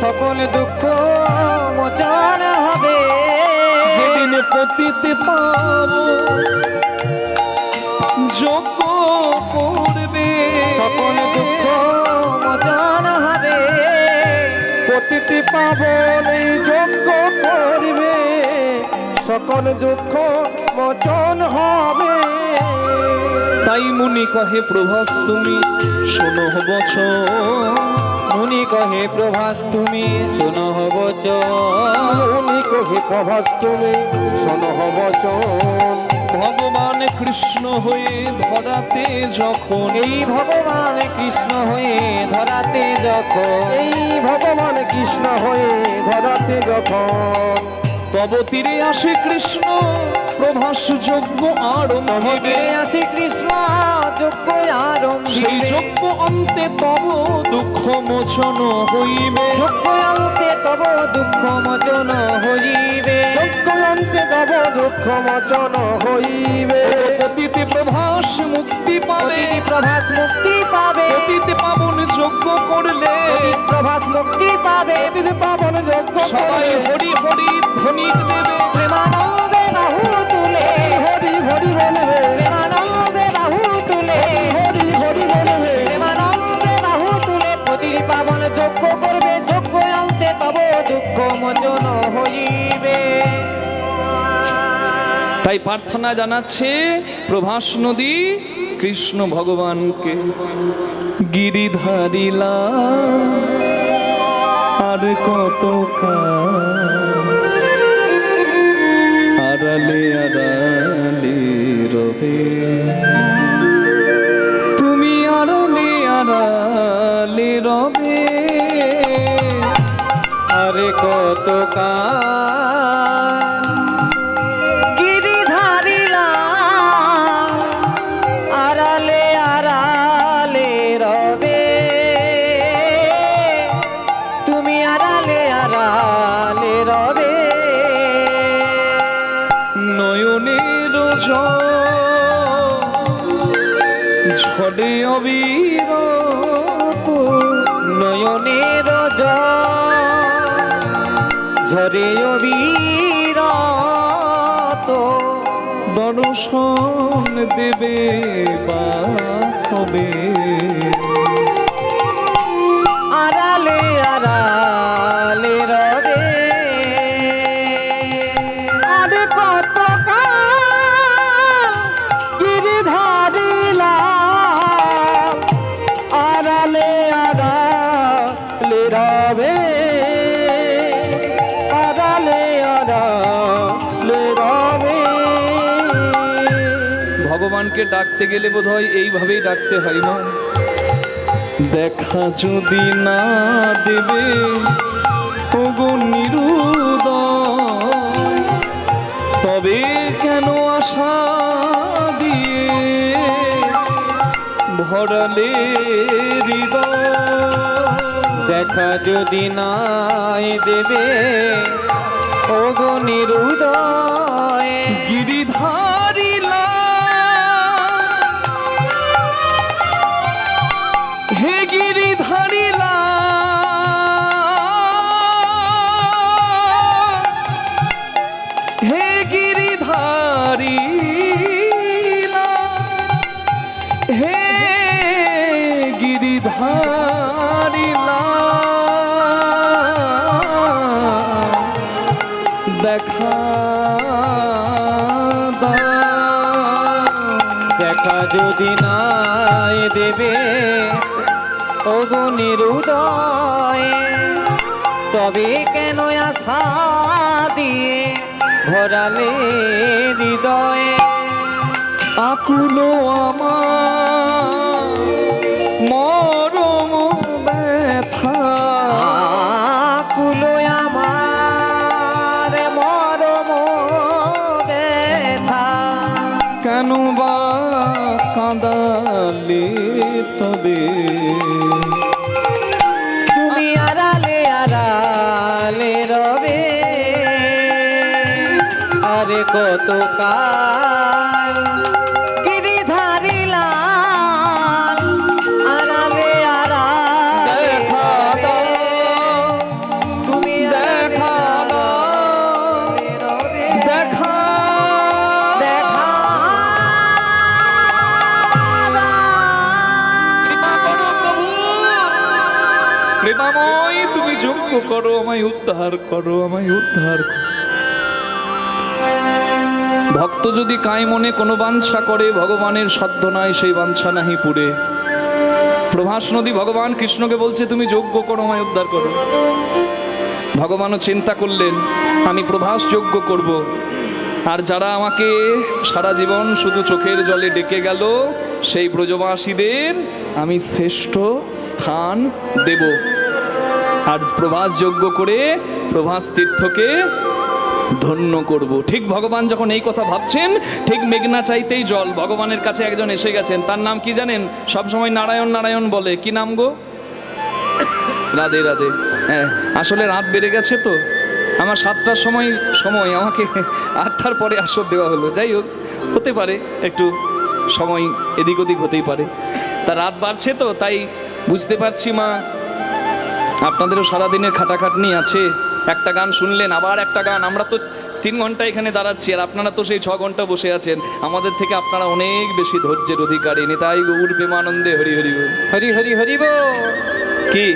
সকল দুঃখ মোচন হবে। যেদিন পতিতে পাব যোগ্য করবে। সকল দুঃখ মোচন হবে। পাবন এই যোগ্য করিবে। সকল দুঃখ মোচন হবে। তাই মুনি কহে প্রভাস তুমি শোনো বচন। মুনি কহে প্রভাস তুমি শোনো বচন। উনি কহে প্রভাস তুমি শোনো বচন। ভগবান কৃষ্ণ হয়ে ধরাতে যখন এই ভগবান কৃষ্ণ হয়ে ধরাতে যখন এই ভগবান কৃষ্ণ হয়ে ধরাতে যখন। তব তীরে আসে কৃষ্ণ প্রভাস যজ্ঞ আরম্ভে ফিরে আছে কৃষ্ণ যোগ্য আরম্ভ সেই যজ্ঞ অন্তে তব মোচন হইবে। যোগ্য অন্তে তব দুঃখ মোচন হইবে। যজ্ঞয়ন্তে তব দুঃখ মোচন হইবে। পতিতে প্রভাস মুক্তি পাবে। প্রভাস মুক্তি পাবে। পতিতে পাবন যজ্ঞ করলে। প্রভাস মুক্তি পাবে। প্রতিটি পাবন যজ্ঞ সবাই হরি হরি ধ্বনি দেবে। প্রেমানন্দে বাহু তুলে। হরি হরি বলবে। প্রেমানন্দে পাবন দুঃখ করবে, দুঃখ আনতে পাব, দুঃখ মোচন হইবে। তাই প্রার্থনা জানাচ্ছে প্রভাস নদী, কৃষ্ণ ভগবানকে। গিরিধারিলা আর কত আড়ালে দেবে ভগবানকে ডাকতে গেলে বোধ হয় এইভাবেই ডাকতে হয়, মা। দেখা যদি না দেবে তবে কেন আশা দিয়ে ভরালে হৃদয়? দেখা যদি নাই দেবে, ওগো নিরুদয় দেখা দেবে ওগো নিরুদয়। তবে কেন আশা দিয়ে ভরালে হৃদয়ে? আকুলো আমার মরম ব্যথা। আকুলো আমার মরম ব্যথা। কেন বা তবে তুমি আড়ালে আড়ালে রবে। আরে কত কাল যোগ্য করো, আমায় উদ্ধার করো, আমায় উদ্ধার করো। ভক্ত যদি কায় মনে কোনো বাঞ্ছা করে, ভগবানের সাধ্য নাই সেই বাঞ্ছা নাহি পুরে। প্রভাস নদী ভগবান কৃষ্ণকে বলছে, তুমি যোগ্য করো, আমায় উদ্ধার করো। ভগবানও চিন্তা করলেন, আমি প্রভাস যোগ্য করব। আর যারা আমাকে সারা জীবন শুধু চোখের জলে ডেকে গেল, সেই ব্রজবাসীদের আমি শ্রেষ্ঠ স্থান দেব। আর প্রভাস যোগ্য করে প্রভাস তীর্থকে ধন্য করব। ঠিক ভগবান যখন এই কথা ভাবছেন, ঠিক মেঘনা চাইতেই জল। ভগবানের কাছে একজন এসে গেছেন। তার নাম কি জানেন? সবসময় নারায়ণ নারায়ণ বলে। কি নাম গো? রাধে রাধে। হ্যাঁ আসলে রাত বেড়ে গেছে তো। আমার সাতটার সময় সময় আমাকে আটটার পরে আসর দেওয়া হলো। যাই হোক, হতে পারে। একটু সময় এদিক ওদিক হতেই পারে। তা রাত বাড়ছে তো, তাই বুঝতে পারছি মা। আপনাদেরও সারাদিনের খাটাখাটনি আছে। একটা গান শুনলেন আবার একটা গান। আমরা তো তিন ঘণ্টা এখানে দাঁড়াচ্ছি আর আপনারা তো সেই ছ ঘণ্টা বসে আছেন। আমাদের থেকে আপনারা অনেক বেশি ধৈর্যের অধিকারী। নেতাই গৌর প্রেমানন্দে হরি হরি। হরি হরি হরি কি?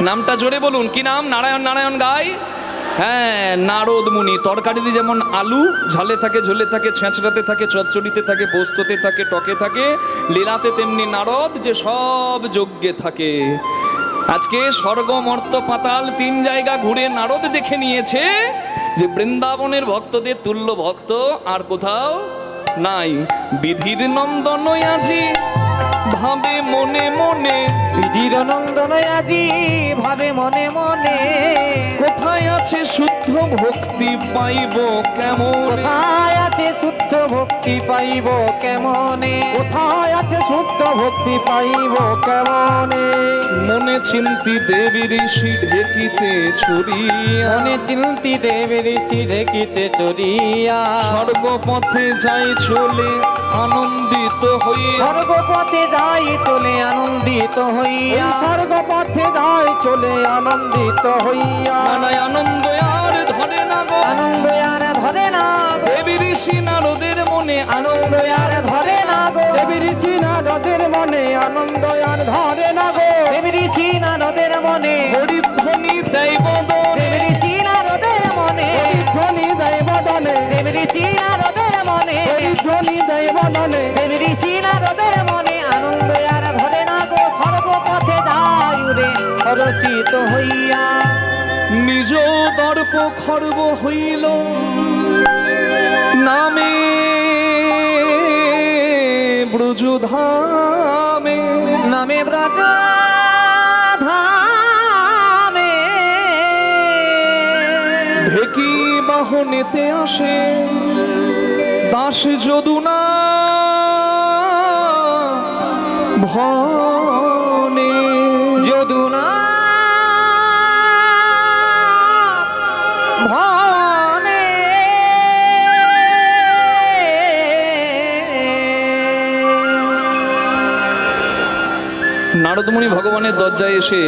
নামটা জোরে বলুন। কি নাম? নারায়ণ নারায়ণ গাই? হ্যাঁ নারদ মুনি। তরকারিতে যেমন আলু ঝালে থাকে ঝোলে থাকে ছেঁচড়াতে থাকে চচ্চড়িতে থাকে পোস্ততে থাকে টকে থাকে লীলাতে তেমনি নারদ যে সব যজ্ঞে থাকে। আজকে স্বর্গ মর্ত পাতাল তিন জায়গা ঘুরে নারদ দেখে নিয়েছে যে বৃন্দাবনের ভক্তদের তুল্য ভক্ত আর কোথাও নাই। বিধির নন্দন আজি ভাবে মনে মনে বিধির নন্দন আজি ভাবে মনে মনে। কোথায় আছে শুদ্ধ ভক্তি পাইব কেমন? কোথায় আছে শুদ্ধ ভক্তি পাইব কেমনে? কোথায় আছে শুদ্ধ ভক্তি পাইব কেমনে? মনে চিন্তি দেবী ঋষি ঢেকিতে ছড়িয়া। মনে চিন্তি দেবী ঋষি ঢেকিতে চড়িয়া স্বর্গপথে যাই চলে আনন্দিত হইয়া স্বর্গপথে যাই চলে আনন্দিত এই হইয়া। স্বর্গ পথে যায় চলে আনন্দিত হইয়া। আনন্দ আর ধরে না গো। আনন্দ আর ধরে না গো। দেবী ঋষি নারদের মনে আনন্দ আর ধরে না গো। দেবী ঋষি নারদের মনে আনন্দ আর ধরে না গো। দেবী ঋষি নারদের মনে। হরিধ্বনি দেয় বদন। দেবী ঋষি নারদের মনে। ধ্বনি দেয় বদনে। দেবী ঋষি নিজ দর্প খর্ব হইল। নামে ব্রজধামে। নামে ব্রজ ধামে ঢেকি বাহনেতে আসে। দাস যদুনা। ভনে নারদমণি ভগবানের দরজায় এসে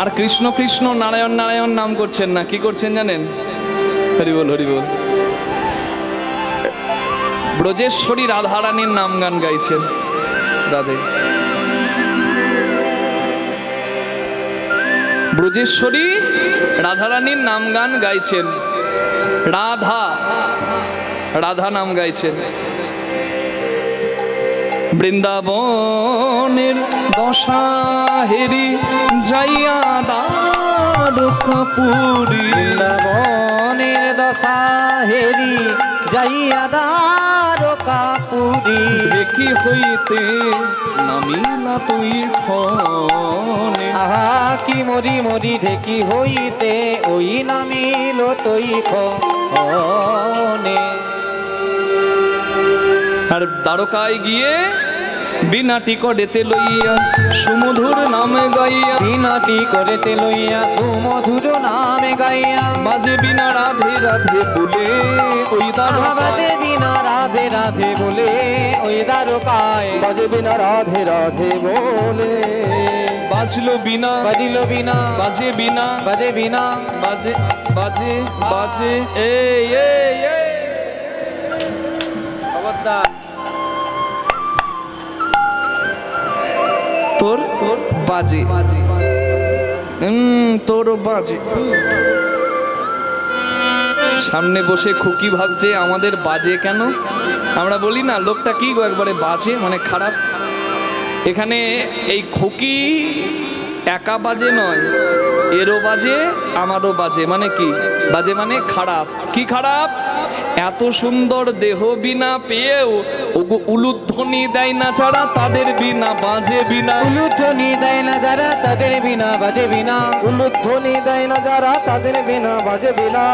আর কৃষ্ণ কৃষ্ণ নারায়ণ নারায়ণ নাম করছেন না, কি করছেন জানেন? হরিবল হরিবল ব্রজেশ্বরী রাধারানীর নাম গান গাইছেন। রাধে। ব্রজেশ্বরী রাধারানীর নাম গান গাইছেন। রাধা। রাধা নাম গাইছেন। বৃন্দাবনের দশা হেরি যাইয়া দ্বারকাপুরী বনের দশা হেরি যাইয়া দ্বারকা পুরী দেখি হইতে নামিলা তুই ক্ষণে আহা কি মরি মরি ঢেকি হইতে ওই নামিল তৈ খনে আর দ্বারকায় গিয়ে বিনা টিকটেতে লইয়া সুমধুর নামে গাইয়া বিনাটি করেতে লইয়া সুমধুর নামে গাইয়া মাঝে বিনা রাধে রাধে বলে ওই আহাবাদে বিনা রাধে রাধে বলে ওই দ্বারকায় বাজে বিনা রাধে রাধে বলে। বাজলো বিনা বাজিল বিনা। বাজে বিনা বাজে বিনা। বাজে বাজে বাজে এই এই। খবরদার। তোর তোর বাজে তোর বাজে। সামনে বসে খুকি ভাবছে, আমাদের বাজে কেন? আমরা বলি, না, লোকটা কি একবারে বাজে মানে খারাপ? এখানে এই খুকি একা বাজে নয়, এরও বাজে, আমারও বাজে মানে কি? বাজে মানে খারাপ। কি খারাপ? এত সুন্দর দেহ বিনা পেয়েও ওগো উলুধ্বনি দেয় না ছাড়া তাদের বিনা বাজে বিনা। উলুধ্বনি দেয় না যারা তাদের বিনা বাজে বিনা। উলুধ্বনি দেয় না যারা তাদের বিনা বাজে বিনা।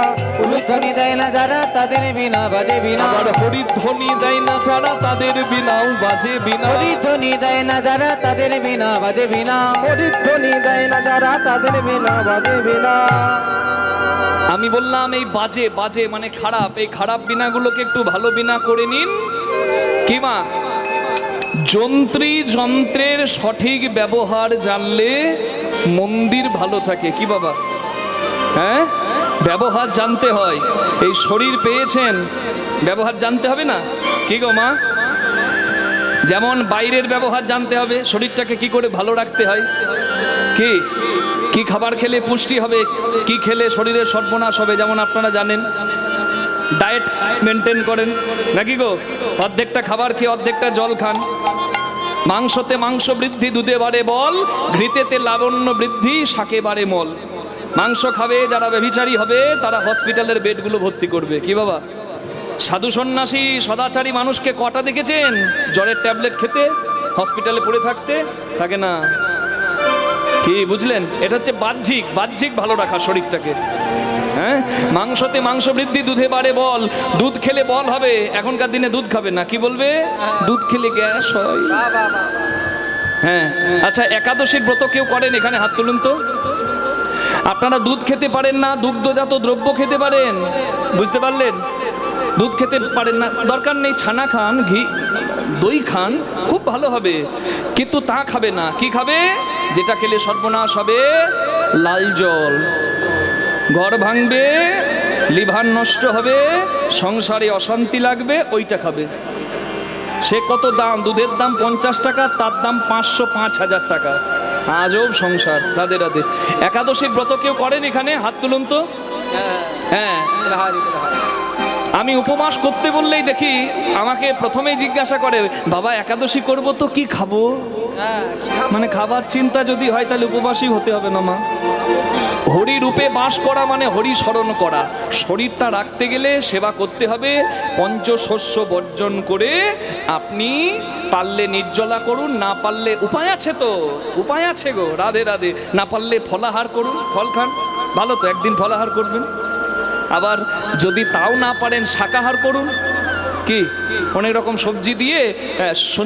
উলুধ্বনি দেয় না যারা তাদের বিনা বাজে বিনা। আবার হরিধ্বনি দেয় না ছাড়া তাদের বিনাও বাজে বিনা। হরিধ্বনি দেয় না যারা তাদের বিনা বাজে বিনা। হরিধ্বনি দেয় না যারা তাদের বিনা বাজে বিনা। আমি বললাম, এই বাজে বাজে মানে খারাপ। এই খারাপ বিনাগুলোকে একটু ভালো বিনা করে নিন। কি মা? যন্ত্রী যন্ত্রের সঠিক ব্যবহার জানলে মন্দির ভালো থাকে। কি বাবা? হ্যাঁ? ব্যবহার জানতে হয়। এই শরীর পেয়েছেন। ব্যবহার জানতে হবে না? কি গো মা? যেমন বাইরের ব্যবহার জানতে হবে, শরীরটাকে কি করে ভালো রাখতে হয়? কি? কি খাবার খেলে পুষ্টি হবে? কি খেলে শরীরের সর্বনাশ হবে? যেমন আপনারা জানেন ডায়েট মেনটেন করেন। নাকি গো? অর্ধেকটা খাবার খেয়ে অর্ধেকটা জল খান। মাংসতে মাংস বৃদ্ধি, দুধে বাড়ে বল, ঘৃতেতে লাবণ্য বৃদ্ধি, শাকে বাড়ে মল। মাংস খাবে, যারা ব্যভিচারী হবে, তারা হসপিটালের বেডগুলো ভর্তি করবে। কি বাবা? সাধু সন্ন্যাসী, সদাচারী মানুষকে কটা দেখেছেন? জ্বরের ট্যাবলেট খেতে হসপিটালে পড়ে থাকতে? থাকে না। কি বুঝলেন? এটা হচ্ছে বাহ্যিক বাহ্যিক ভালো রাখা শরীরটাকে। হ্যাঁ? মাংসতে মাংস বৃদ্ধি, দুধে বাড়ে বল। দুধ খেলে বল হবে, এখনকার দিনে দুধ খাবে না। কি বলবে? দুধ খেলে গ্যাস হয়। হ্যাঁ। আচ্ছা একাদশীর ব্রত কেউ করেন এখানে? হাত তুলুন তো। আপনারা দুধ খেতে পারেন না, দুগ্ধজাত দ্রব্য খেতে পারেন। বুঝতে পারলেন? দুধ খেতে পারেন না দরকার নেই ছানা খান ঘি দই খান খুব ভালো হবে। কিন্তু তা খাবে না। কি খাবে? যেটা খেলে সর্বনাশ হবে লাল জল। ঘর ভাঙবে লিভার নষ্ট হবে সংসারে অশান্তি লাগবে ওইটা খাবে। সে কত দাম? দুধের দাম পঞ্চাশ টাকা তার দাম পাঁচশো পাঁচ হাজার টাকা। আজব সংসার রাধে রাধে। একাদশীর ব্রত কেউ করেন এখানে? হাত তুলুন তো। হ্যাঁ। আমি উপবাস করতে বললেই দেখি আমাকে প্রথমেই জিজ্ঞাসা করে বাবা একাদশী করব তো কি খাব? মানে খাবার চিন্তা যদি হয় তাহলে উপবাসই হতে হবে না মা। হরি রূপে বাস করা মানে হরি স্মরণ করা। শরীরটা রাখতে গেলে সেবা করতে হবে পঞ্চশস্য বর্জন করে আপনি পারলে নির্জলা করুন না পারলে উপায় আছে তো? উপায় আছে গো রাধে রাধে। না পারলে ফলাহার করুন ফল খান। ভালো তো একদিন ফলাহার করবেন। আবার যদি তাও না পারেন শাকাহার করুন। কি? অনেক রকম সবজি দিয়ে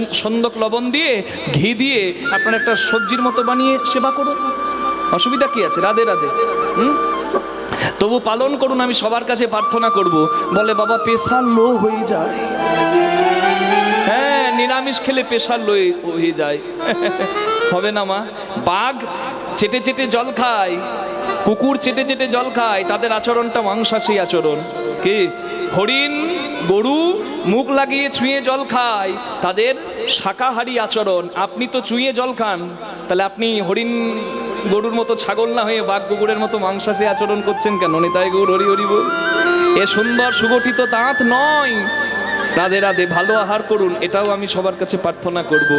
সন্দক লবণ দিয়ে, ঘি দিয়ে আপনার একটা সবজির মতো বানিয়ে সেবা করুন। অসুবিধা কি আছে? রাধে রাধে। হুম? তবু পালন করুন, আমি সবার কাছে প্রার্থনা করব। বলে, বাবা প্রেশার লো হয়ে যায়। হ্যাঁ নিরামিষ খেলে প্রেশার লো হয়ে যায়। হবে না, মা? বাঘ চেটে চেটে জল খায় কুকুর চেটে চেটে জল খায়, তাদের আচরণটা মাংসাশী আচরণ। কি? হরিণ, গরু, মুখ লাগিয়ে ছুঁয়ে জল খায়, তাদের শাকাহারী আচরণ। আপনি তো চুঁয়ে জল খান, তাহলে আপনি হরিণ, গরুর মতো ছাগল না হয়ে বাঘ কুকুরের মতো মাংসাশী আচরণ করছেন কেন? নিতাই গৌর, হরি হরি বল। এ সুন্দর সুগঠিত দাঁত নয়। রাধে রাধে ভালো আহার করুন, এটাও আমি সবার কাছে প্রার্থনা করব।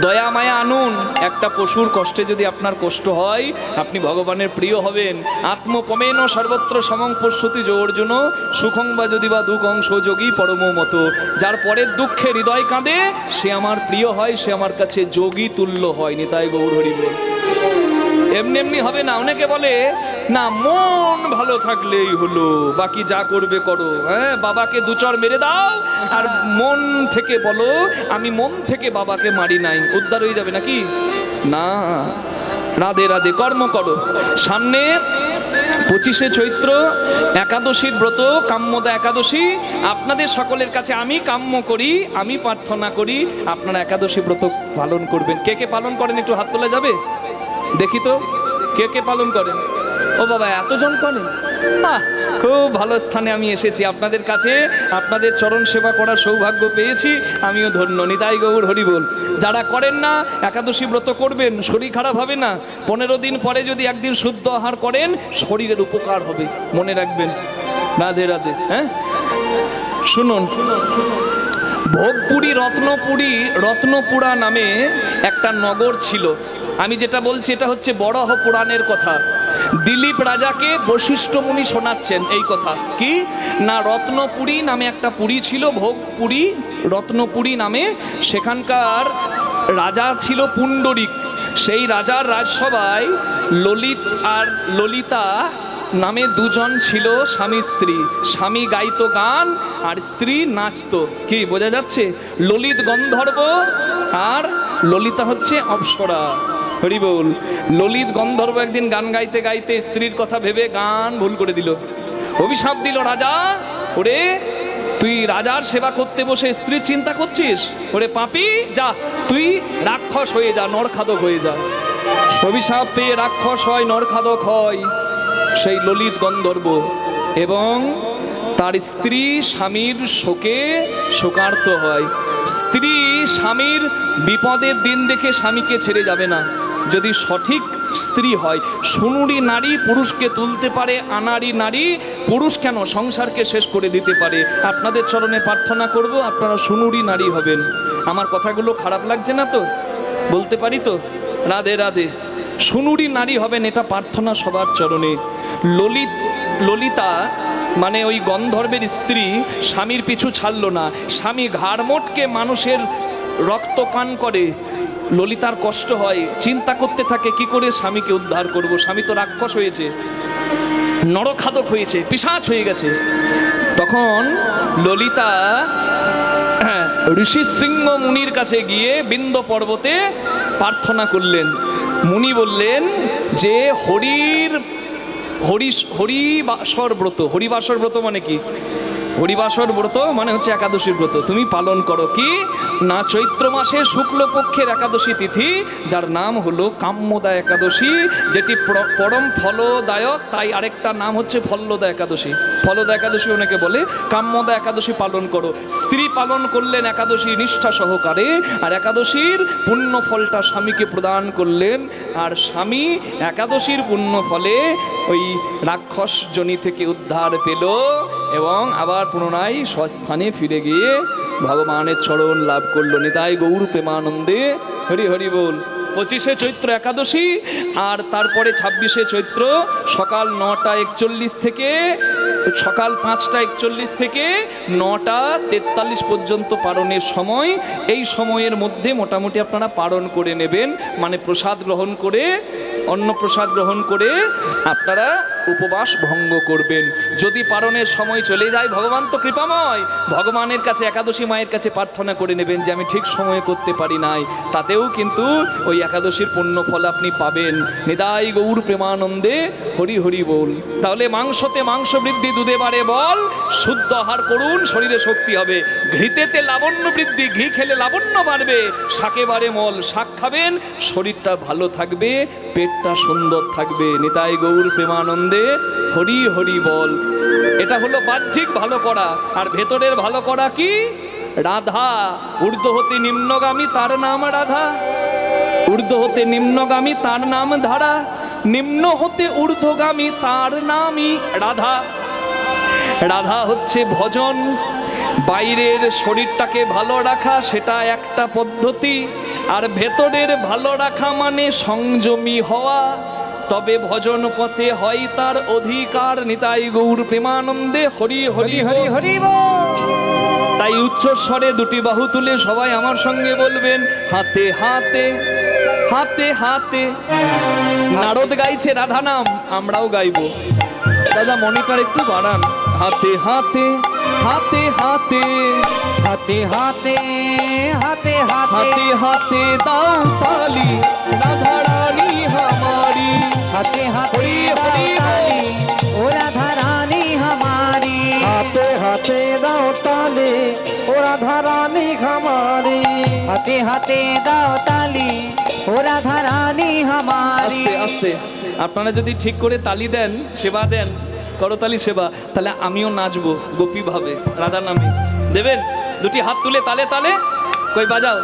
দয়া মায়া আনুন। একটা পশুর কষ্টে যদি আপনার কষ্ট হয়, আপনি ভগবানের প্রিয় হবেন। আত্মপমেন সর্বত্র সমং পশ্যতি অর্জুন সুখং বা যদি বা দুঃখং যোগী পরম মতো। যার পরের দুঃখে হৃদয় কাঁদে, সে আমার প্রিয় হয়, সে আমার কাছে যোগী তুল্য হয়, নিতাই গৌর হরি বল। এমনি এমনি হবে না। অনেকে বলে না, মন ভালো থাকলেই হলো, বাকি যা করবে করো। হ্যাঁ বাবাকে দুচর মেরে দাও, আর মন থেকে বলো, আমি মন থেকে বাবাকে মারি নাই, উদ্ধার হয়ে যাবে নাকি? না, রাধে রাধে, কর্ম করো। সামনে পঁচিশে চৈত্র, একাদশীর ব্রত, কাম্যদা একাদশী। আপনাদের সকলের কাছে আমি কাম্য করি, আমি প্রার্থনা করি, আপনারা একাদশী ব্রত পালন করবেন। কে কে পালন করেন, একটু হাত তোলা যাবে? দেখি তো, কে কে পালন করেন? ও বাবা এতজন আহ, খুব ভালো স্থানে আমি এসেছি আপনাদের কাছে। আপনাদের চরণ সেবা করার সৌভাগ্য পেয়েছি। আমিও ধন্য নিতাই গৌর হরিবোল। যারা করেন না একাদশী ব্রত করবেন শরীর খারাপ হবে না। পনেরো দিন পরে যদি একদিন শুদ্ধ আহার করেন শরীরের উপকার হবে। মনে রাখবেন। রাধে রাধে। হ্যাঁ? শুনুন শুনুন শুনুন। ভোগপুরী রত্নপুরী রত্নপুরা নামে একটা নগর ছিল। আমি যেটা বলছি, এটা হচ্ছে বড়হ পুরাণের কথা। দিলীপ রাজাকে বশিষ্ঠ মুনি শোনাচ্ছেন এই কথা। কি? না, রত্নপুরী নামে একটা পুরী ছিল, ভোগপুরী রত্নপুরী নামে। সেখানকার রাজা ছিল পুণ্ডরিক। সেই রাজার রাজসভায় ললিত আর ললিতা নামে দুজন ছিল স্বামী স্ত্রী। স্বামী গাইতো গান আর স্ত্রী নাচতো। কি বোঝা যাচ্ছে? ললিত গন্ধর্ব আর ললিতা হচ্ছে অপ্সরা। হরি বল। ললিত গন্ধর্ব একদিন গান গাইতে গাইতে স্ত্রীর কথা ভেবে গান ভুল করে দিল। অভিশাপ দিল, রাজা, ওরে তুই রাজার সেবা করতে বসে স্ত্রীর চিন্তা করছিস? ওরে পাপি, যা, তুই রাক্ষস হয়ে যা, নরখাদক হয়ে যা। অভিশাপ পেয়ে রাক্ষস হয়, নরখাদক হয়। সেই ললিত গন্ধর্ব এবং তার স্ত্রী স্বামীর শোকে শোকার্ত হয়। স্ত্রী স্বামীর বিপদের দিন দেখে স্বামীকে ছেড়ে যাবে না। যদি সঠিক স্ত্রী হয়, সুনুরি নারী পুরুষকে তুলতে পারে, আনারি নারী পুরুষ কেন সংসারকে শেষ করে দিতে পারে? আপনাদের চরণে প্রার্থনা করব, আপনারা সুনুরি নারী হবেন। আমার কথাগুলো খারাপ লাগছে না তো? বলতে পারি তো? রাধে রাধে। সুনুরি নারী হবেন, এটা প্রার্থনা সবার চরণে। ললিত, ললিতা মানে ওই গন্ধর্বের স্ত্রী, স্বামীর পিছু ছাড়ল না। স্বামী ঘাড়মোটকে মানুষের রক্ত পান করে। ললিতার কষ্ট হয়, চিন্তা করতে থাকে, কি করে স্বামীকে উদ্ধার করব? স্বামী তো রাক্ষস হয়েছে, নরখাদক হয়েছে, পিশাচ হয়ে গেছে। তখন ললিতা ঋষি সিংহ মুনির কাছে গিয়ে বিন্দ পর্বতে প্রার্থনা করলেন। মুনি বললেন যে হরির হরি হরিবাসর ব্রত হরিবাসর ব্রত মানে কি? হরিবাসর ব্রত মানে হচ্ছে একাদশীর ব্রত। তুমি পালন করো কি? না চৈত্র মাসে শুক্লপক্ষের একাদশী তিথি, যার নাম হলো কাম্যদা একাদশী, যেটি পরম ফলদায়ক, তাই আরেকটা নাম হচ্ছে ফল্লদা একাদশী। ফলদা একাদশী অনেকে বলে, কাম্যদা একাদশী পালন করো। স্ত্রী পালন করলেন একাদশী নিষ্ঠা সহকারে, আর একাদশীর পুণ্য ফলটা স্বামীকে প্রদান করলেন, আর স্বামী একাদশীর পুণ্য ফলে ওই রাক্ষস জনি থেকে উদ্ধার পেল। এবং আবার পুনরায় স্বস্থানে ফিরে গিয়ে ভগবানের চরণ লাভ করল। নিতাই গৌর প্রেমানন্দে। হরি হরি বল। পঁচিশে চৈত্র একাদশী আর তারপরে ছাব্বিশে চৈত্র সকাল নটা একচল্লিশ থেকে, সকাল পাঁচটা একচল্লিশ থেকে নটা তেতাল্লিশ পর্যন্ত পালনের সময়। এই সময়ের মধ্যে মোটামুটি আপনারা পালন করে নেবেন। মানে প্রসাদ গ্রহণ করে অন্ন প্রসাদ গ্রহণ করে আপনারা উপবাস ভঙ্গ করবেন। যদি পারণের সময় চলে যায়, ভগবান তো কৃপাময়। ভগবানের কাছে, একাদশী মায়ের কাছে প্রার্থনা করে নেবেন যে, আমি ঠিক সময়ে করতে পারি নাই। তাতেও কিন্তু ওই একাদশীর পুণ্য ফল আপনি পাবেন। নিদাই গৌর প্রেমানন্দে হরি হরি বল। তাহলে মাংসতে মাংস বৃদ্ধি, দুধে বাড়ে বল। শুদ্ধ আহার করুন, শরীরে শক্তি হবে। ঘৃতেতে লাবণ্য বৃদ্ধি, ঘি খেলে লাবণ্য বাড়বে। শাকে বাড়ে মল, শাক খাবেন, শরীরটা ভালো থাকবে পেটটা সুন্দর থাকবে। নিতাই গৌর প্রেমানন্দে হরি হরি বল। এটা হলো বাহ্যিক ভালো করা। আর ভেতরের ভালো করা কি? রাধা। ঊর্ধ্ব হতে নিম্নগামী তার নাম রাধা। ঊর্ধ্ব হতে নিম্নগামী তার নাম ধারা। নিম্ন হতে ঊর্ধ্বগামী তার নামই রাধা। রাধা হচ্ছে ভজন। বাইরের শরীরটাকে ভালো রাখা সেটা একটা পদ্ধতি আর ভেতরের ভালো রাখা মানে সংযমী হওয়া। তবে ভজন পথে হয় তার অধিকার নিতাই গৌর প্রেমানন্দে হরি হরি হরি হরি তাই উচ্চ স্বরে দুটি বাহু তুলে সবাই আমার সঙ্গে বলবেন হাতে হাতে হাতে হাতে। নারদ গাইছে রাধা নাম আমরাও গাইবো। দাদা মনিটর একটু বাড়ান। হাতে হাতে হাতে হাতে হাতে হাতে হাতে হাতে। হাতে দাও তালি রাধা রানী হামারি হাতে হাতে হরি হরি ও রাধা হামারি হাতে হাতে দাও তালে ও রাধা হামারি হাতে হাতে দাও তালি ও রাধা রানী হামারি আস্তে আস্তে। আপনারা যদি ঠিক করে তালি দেন সেবা দেন করতালি সেবা, তাহলে আমিও নাচবো গোপীভাবে রাধা নামে। দেবেন? দুটি হাত তুলে তালে তালে? কই বাজাও?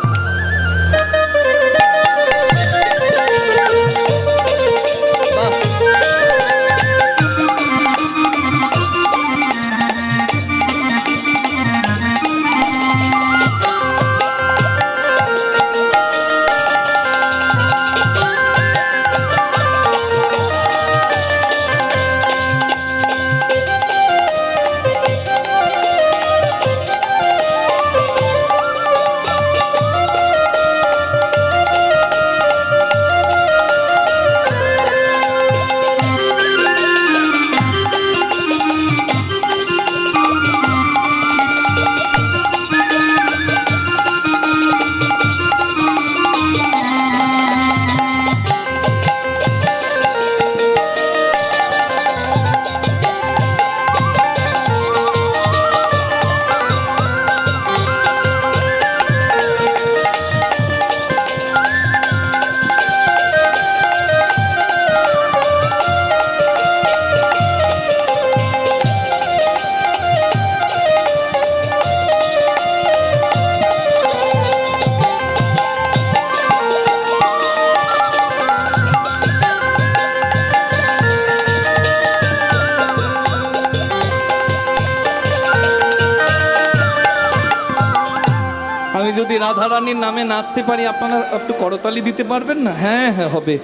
রাধারানীর নামে নাচতে পারি আপনারা একটু করতালি দিতে পারবেন না? হ্যাঁ হ্যাঁ হবে।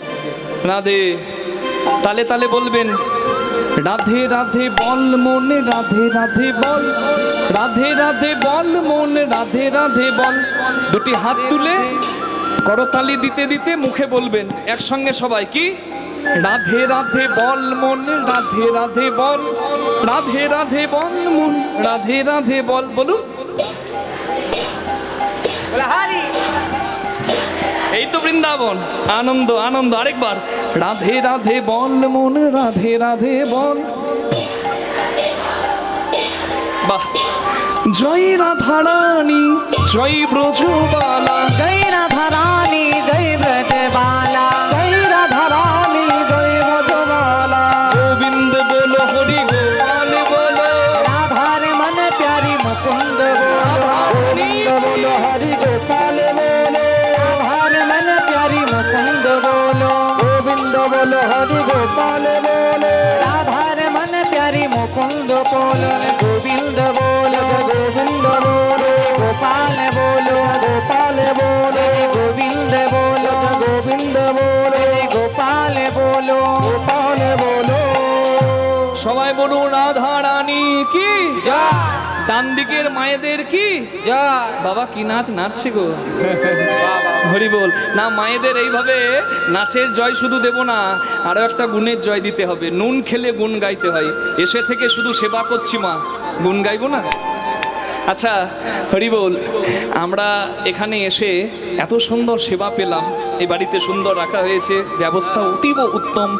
রাধে, তালে তালে বলবেন, রাধে রাধে বল মনে, রাধে রাধে বল, রাধে রাধে বল মন, রাধে রাধে বল। দুটি হাত তুলে করতালি দিতে দিতে মুখে বলবেন, একসঙ্গে সবাই কি? রাধে রাধে বল মন, রাধে রাধে বল, রাধে রাধে বল মন, রাধে রাধে বল, বলুন। এই তো বৃন্দাবন আনন্দ আনন্দ আরেকবার। রাধে রাধে বল মন রাধে রাধে বল। বাহ। জয় রাধারানী জয় ব্রজবালা। জয় রাধা রানী গোপাল বলো। রাধার মন প্যারি মুকুন্দ বলো গোবিন্দ বলো গোবিন্দ বলো গোপাল বলো গোপাল বলো গোবিন্দ বলো গোবিন্দ বলো গোপাল বলো গোপাল বলো। সবাই বলুন রাধা রানী কি? জয়। ডান দিকের মায়েদের কি? জয় বাবা কি নাচ? নাচছে গো। হরি বল। না মায়েদের এইভাবে নাচের জয় শুধু দেব না আরও একটা গুণের জয় দিতে হবে। নুন খেলে গুণ গাইতে হয়। এসে থেকে শুধু সেবা করছি মা। গুণ গাইবো না? আচ্ছা হরি বল আমরা এখানে এসে এত সুন্দর সেবা পেলাম। এই বাড়িতে সুন্দর রাখা হয়েছে। ব্যবস্থা অতীব উত্তম।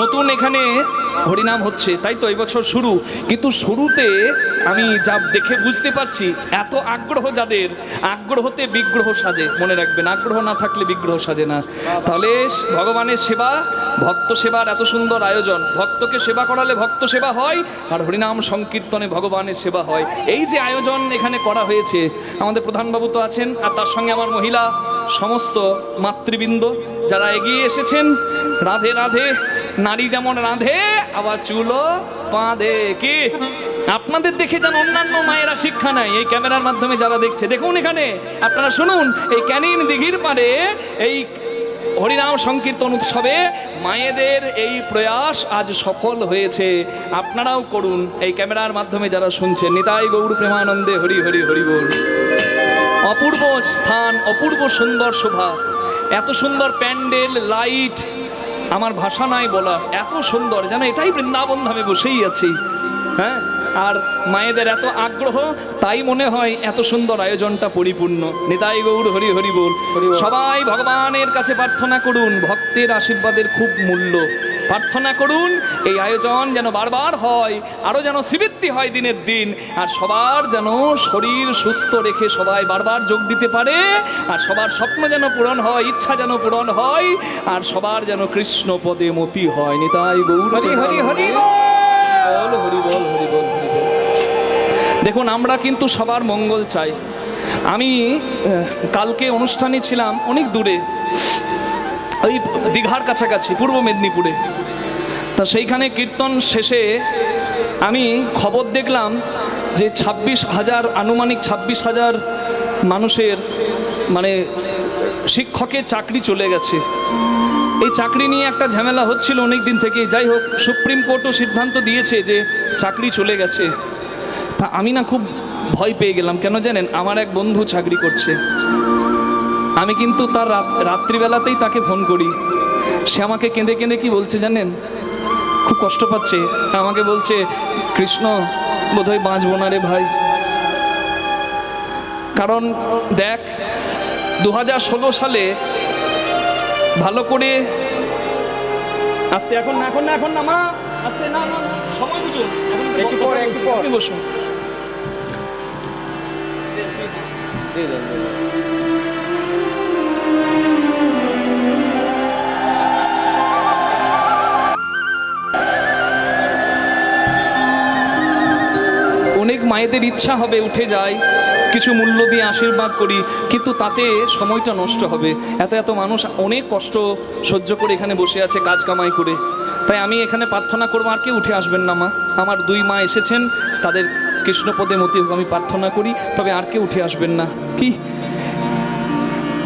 নতুন এখানে হরিনাম হচ্ছে, তাই তো এবছর শুরু। কিন্তু শুরুতে আমি যা দেখে বুঝতে পারছি, এত আগ্রহ যাদের, আগ্রহতে বিগ্রহ সাজে, মনে রাখবেন, আগ্রহ না থাকলে বিগ্রহ সাজে না। তাহলে ভগবানের সেবা, ভক্ত সেবার এত সুন্দর আয়োজন। ভক্তকে সেবা করালে ভক্ত সেবা হয়, আর হরিনাম সংকীর্তনে ভগবানের সেবা হয়। এই যে আয়োজন এখানে করা হয়েছে, আমাদের প্রধানবাবু তো আছেন, আর তার সঙ্গে আমার মহিলা, সমস্ত মাতৃবৃন্দ, যারা এগিয়ে এসেছেন, রাধে রাধে নারী যেমন রাঁধে, আবার চুলো বাঁধে। কি? আপনাদের দেখে যেন অন্যান্য মায়েরা শিক্ষা নেয় এই ক্যামেরার মাধ্যমে যারা দেখছে। দেখুন এখানে, আপনারা শুনুন, এই ক্যানিন দিঘির পারে এই হরিনাম সংকীর্তন উৎসবে মায়েদের এই প্রয়াস আজ সফল হয়েছে। আপনারাও করুন এই ক্যামেরার মাধ্যমে যারা শুনছেন। নিতাই গৌর প্রেমানন্দে হরি হরি হরি বল। অপূর্ব স্থান, অপূর্ব সুন্দর শোভা। এত সুন্দর প্যান্ডেল, লাইট আমার ভাষা নাই বলার এত সুন্দর যেন এটাই বৃন্দাবন ধামে বসেই আছি। হ্যাঁ? আর মায়েদের এত আগ্রহ তাই মনে হয় এত সুন্দর আয়োজনটা পরিপূর্ণ। নিতাই গৌর হরি হরি বল। সবাই ভগবানের কাছে প্রার্থনা করুন ভক্তের আশীর্বাদের খুব মূল্য। প্রার্থনা করুন এই আয়োজন যেন বারবার হয় আরও যেন শ্রীবৃত্তি হয় দিনের দিন আর সবার যেন শরীর সুস্থ রেখে সবাই বারবার যোগ দিতে পারে আর সবার স্বপ্ন যেন পূরণ হয় ইচ্ছা যেন পূরণ হয় আর সবার যেন কৃষ্ণ পদে মতি হয় নিতাই গৌর হরি হরি হরি বল হরি বল হরি বল হরি বল। দেখুন আমরা কিন্তু সবার মঙ্গল চাই। আমি কালকে অনুষ্ঠানে ছিলাম অনেক দূরে। ওই দীঘার কাছাকাছি, পূর্ব মেদিনীপুরে। তা সেইখানে কীর্তন শেষে আমি খবর দেখলাম যে ছাব্বিশ হাজার, আনুমানিক ছাব্বিশ হাজার মানুষের মানে শিক্ষকের চাকরি চলে গেছে। এই চাকরি নিয়ে একটা ঝামেলা হচ্ছিল অনেক দিন থেকে যাই হোক, সুপ্রিম কোর্টও সিদ্ধান্ত দিয়েছে যে চাকরি চলে গেছে। তা আমি না খুব ভয় পেয়ে গেলাম। কেন জানেন? আমার এক বন্ধু চাকরি করছে। আমি কিন্তু তার রাত্রিবেলাতেই তাকে ফোন করি। সে আমাকে কেঁদে কেঁদে কি বলছে জানেন? খুব কষ্ট পাচ্ছে। আমাকে বলছে কৃষ্ণ বোধহয় বাঁচবো না রে ভাই। কারণ দেখ দু হাজার ষোলো সালে ভালো করে আস্তে এখন না এখন না এখন না মা। আস্তে না না সময় বুঝুন একটু পর, একটু পর। বসুন মায়েদের ইচ্ছা হবে উঠে যায় কিছু মূল্য দিয়ে আশীর্বাদ করি, কিন্তু তাতে সময়টা নষ্ট হবে। এত এত মানুষ অনেক কষ্ট সহ্য করে এখানে বসে আছে, কাজ কামাই করে। তাই আমি এখানে প্রার্থনা করব, আর কেউ উঠে আসবেন না, মা। আমার দুই মা এসেছেন, তাদের কৃষ্ণপদে মতি হোক, আমি প্রার্থনা করি, তবে আর কে উঠে আসবেন না। কি?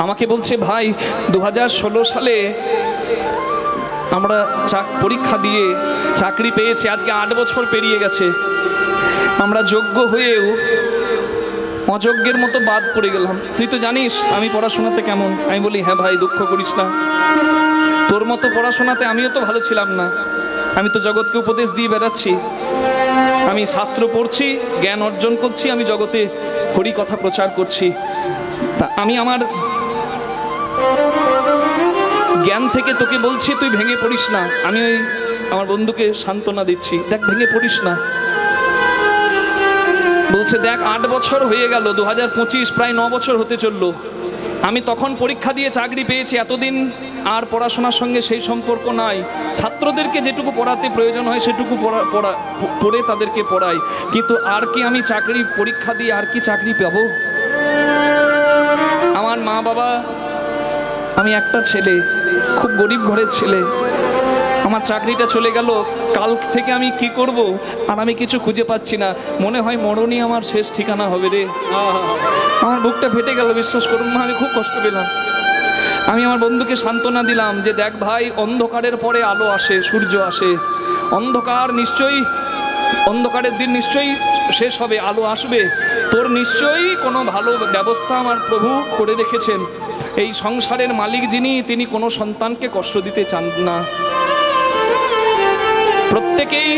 আমাকে বলছে, ভাই দু হাজার ষোলো সালে আমরা পরীক্ষা দিয়ে চাকরি পেয়েছি, আজকে আট বছর পেরিয়ে গেছে। আমরা যোগ্য হয়েও অযোগ্যের মতো বাদ পড়ে গেলাম। তুই তো জানিস আমি পড়াশোনাতে কেমন। আমি বলি হ্যাঁ ভাই, দুঃখ করিস না। তোর মতো পড়াশোনাতে আমিও তো ভালো ছিলাম না। আমি তো জগৎকে উপদেশ দিয়ে বেড়াচ্ছি। আমি শাস্ত্র পড়ছি, জ্ঞান অর্জন করছি, আমি জগতে হরি কথা প্রচার করছি। তা আমি আমার জ্ঞান থেকে তোকে বলছি, তুই ভেঙে পড়িস না। আমি ওই আমার বন্ধুকে সান্ত্বনা দিচ্ছি। দেখ, ভেঙে পড়িস না। বলছে, দেখ, আট বছর হয়ে গেল দু হাজার পঁচিশ প্রায় ন বছর হতে চলল। আমি তখন পরীক্ষা দিয়ে চাকরি পেয়েছি, এতদিন আর পড়াশোনার সঙ্গে সেই সম্পর্ক নাই। ছাত্রদেরকে যেটুকু পড়াতে প্রয়োজন হয়, সেটুকু পড়া পড়া, পড়ে তাদেরকে পড়াই। কিন্তু আর কি আমি চাকরি, পরীক্ষা দিয়ে আর কি চাকরি পাবো? আমার মা বাবা আমি একটা ছেলে, খুব গরিব ঘরের ছেলে। আমার চাকরিটা চলে গেল, কাল থেকে আমি কি করব? আর আমি কিছু খুঁজে পাচ্ছি না। মনে হয় মরণই আমার শেষ ঠিকানা হবে রে। আমার বুকটা ফেটে গেল, বিশ্বাস করুন না আমি খুব কষ্ট পেলাম। আমি আমার বন্ধুকে সান্ত্বনা দিলাম যে, দেখ ভাই, অন্ধকারের পরে আলো আসে, সূর্য আসে। অন্ধকার নিশ্চয়ই, অন্ধকারের দিন নিশ্চয়ই শেষ হবে, আলো আসবে। তোর নিশ্চয়ই কোনো ভালো ব্যবস্থা আমার প্রভু করে রেখেছেন। এই সংসারের মালিক যিনি, তিনি কোনো সন্তানকে কষ্ট দিতে চান না। প্রত্যেকেই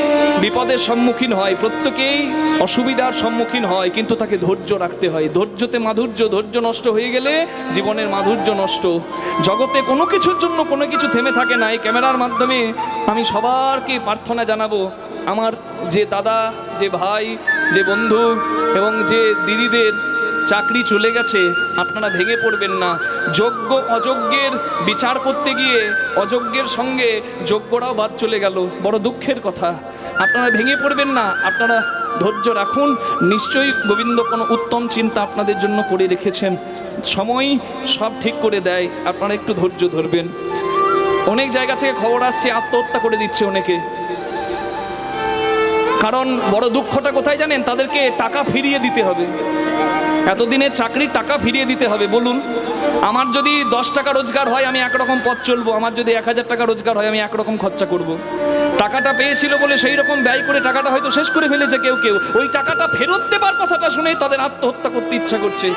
বিপদের সম্মুখীন হয়, প্রত্যেকেই অসুবিধার সম্মুখীন হয়, কিন্তু তাকে ধৈর্য রাখতে হয়। ধৈর্যতে মাধুর্য, ধৈর্য নষ্ট হয়ে গেলে জীবনের মাধুর্য নষ্ট। জগতে কোনো কিছুর জন্য কোনো কিছু থেমে থাকে না। এই ক্যামেরার মাধ্যমে আমি সবারকে প্রার্থনা জানাব, আমার যে দাদা, যে ভাই, যে বন্ধু এবং যে দিদিদের চাকরি চলে গেছে, আপনারা ভেঙে পড়বেন না। যোগ্য অযোগ্যের বিচার করতে গিয়ে অযোগ্যের সঙ্গে যোগ্যরাও বাদ চলে গেল, বড় দুঃখের কথা। আপনারা ভেঙে পড়বেন না, আপনারা ধৈর্য রাখুন। নিশ্চয়ই গোবিন্দ কোনো উত্তম চিন্তা আপনাদের জন্য করে রেখেছেন। সময় সব ঠিক করে দেয়, আপনারা একটু ধৈর্য ধরবেন। অনেক জায়গা থেকে খবর আসছে, আত্মহত্যা করে দিচ্ছে অনেকে। কারণ বড় দুঃখটা কোথায় জানেন? তাদেরকে টাকা ফিরিয়ে দিতে হবে। এতদিনের চাকরির টাকা ফিরিয়ে দিতে হবে, বলুন। আমার যদি দশ টাকা রোজগার হয়, আমি একরকম পথ চলবো। আমার যদি এক হাজার টাকা রোজগার হয়, আমি একরকম খরচা করব। টাকাটা পেয়েছিল বলে সেই রকম ব্যয় করে টাকাটা হয়তো শেষ করে ফেলেছে কেউ কেউ। ওই টাকাটা ফেরত দেবার কথাটা শুনেই তাদের আত্মহত্যা করতে ইচ্ছা করছে।